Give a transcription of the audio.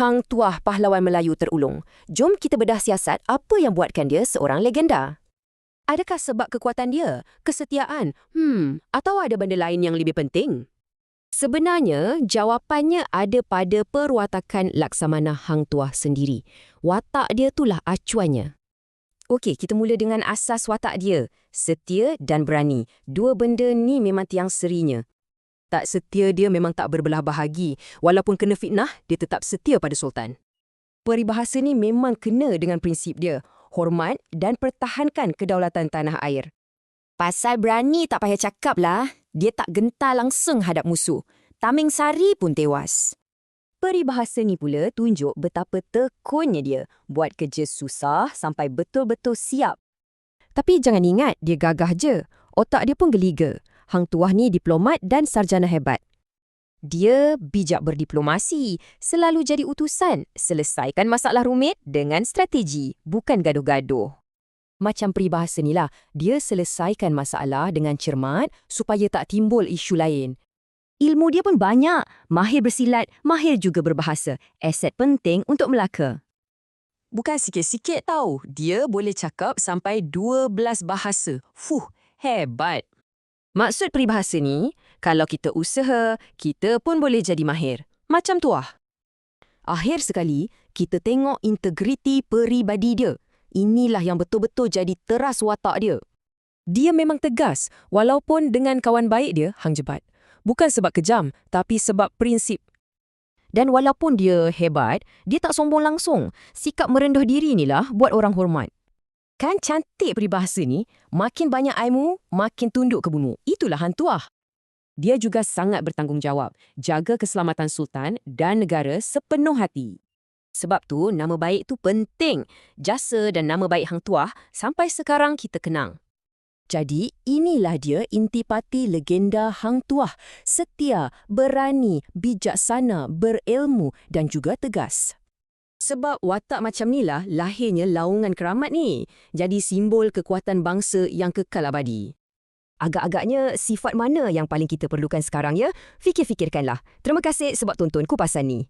Hang Tuah pahlawan Melayu terulung. Jom kita bedah siasat apa yang buatkan dia seorang legenda. Adakah sebab kekuatan dia, kesetiaan, hmm, atau ada benda lain yang lebih penting? Sebenarnya, jawapannya ada pada perwatakan Laksamana Hang Tuah sendiri. Watak dia itulah acuannya. Okey, kita mula dengan asas watak dia. Setia dan berani. Dua benda ni memang tiang serinya. Tak setia dia memang tak berbelah bahagi. Walaupun kena fitnah, dia tetap setia pada Sultan. Peribahasa ni memang kena dengan prinsip dia. Hormat dan pertahankan kedaulatan tanah air. Pasal berani tak payah cakap lah. Dia tak gentar langsung hadap musuh. Taming Sari pun tewas. Peribahasa ni pula tunjuk betapa tekunnya dia buat kerja susah sampai betul-betul siap. Tapi jangan ingat dia gagah je. Otak dia pun geliga. Hang Tuah ni diplomat dan sarjana hebat. Dia bijak berdiplomasi, selalu jadi utusan, selesaikan masalah rumit dengan strategi, bukan gaduh-gaduh. Macam peribahasa ni lah, dia selesaikan masalah dengan cermat supaya tak timbul isu lain. Ilmu dia pun banyak. Mahir bersilat, mahir juga berbahasa. Aset penting untuk Melaka. Bukan sikit-sikit tau. Dia boleh cakap sampai 12 bahasa. Fuh, hebat. Maksud peribahasa ni, kalau kita usaha, kita pun boleh jadi mahir. Macam tuah. Akhir sekali, kita tengok integriti peribadi dia. Inilah yang betul-betul jadi teras watak dia. Dia memang tegas, walaupun dengan kawan baik dia, Hang Jebat. Bukan sebab kejam, tapi sebab prinsip. Dan walaupun dia hebat, dia tak sombong langsung. Sikap merendah diri inilah buat orang hormat. Kan cantik peribahasa ni, makin banyak ilmu, makin tunduk ke bumi. Itulah hantuah. Dia juga sangat bertanggungjawab, jaga keselamatan Sultan dan negara sepenuh hati. Sebab tu, nama baik tu penting. Jasa dan nama baik Hang Tuah sampai sekarang kita kenang. Jadi, inilah dia intipati legenda Hang Tuah. Setia, berani, bijaksana, berilmu dan juga tegas. Sebab watak macam inilah lahirnya laungan keramat ni. Jadi simbol kekuatan bangsa yang kekal abadi. Agak-agaknya sifat mana yang paling kita perlukan sekarang ya? Fikir-fikirkanlah. Terima kasih sebab tonton kupasan ni.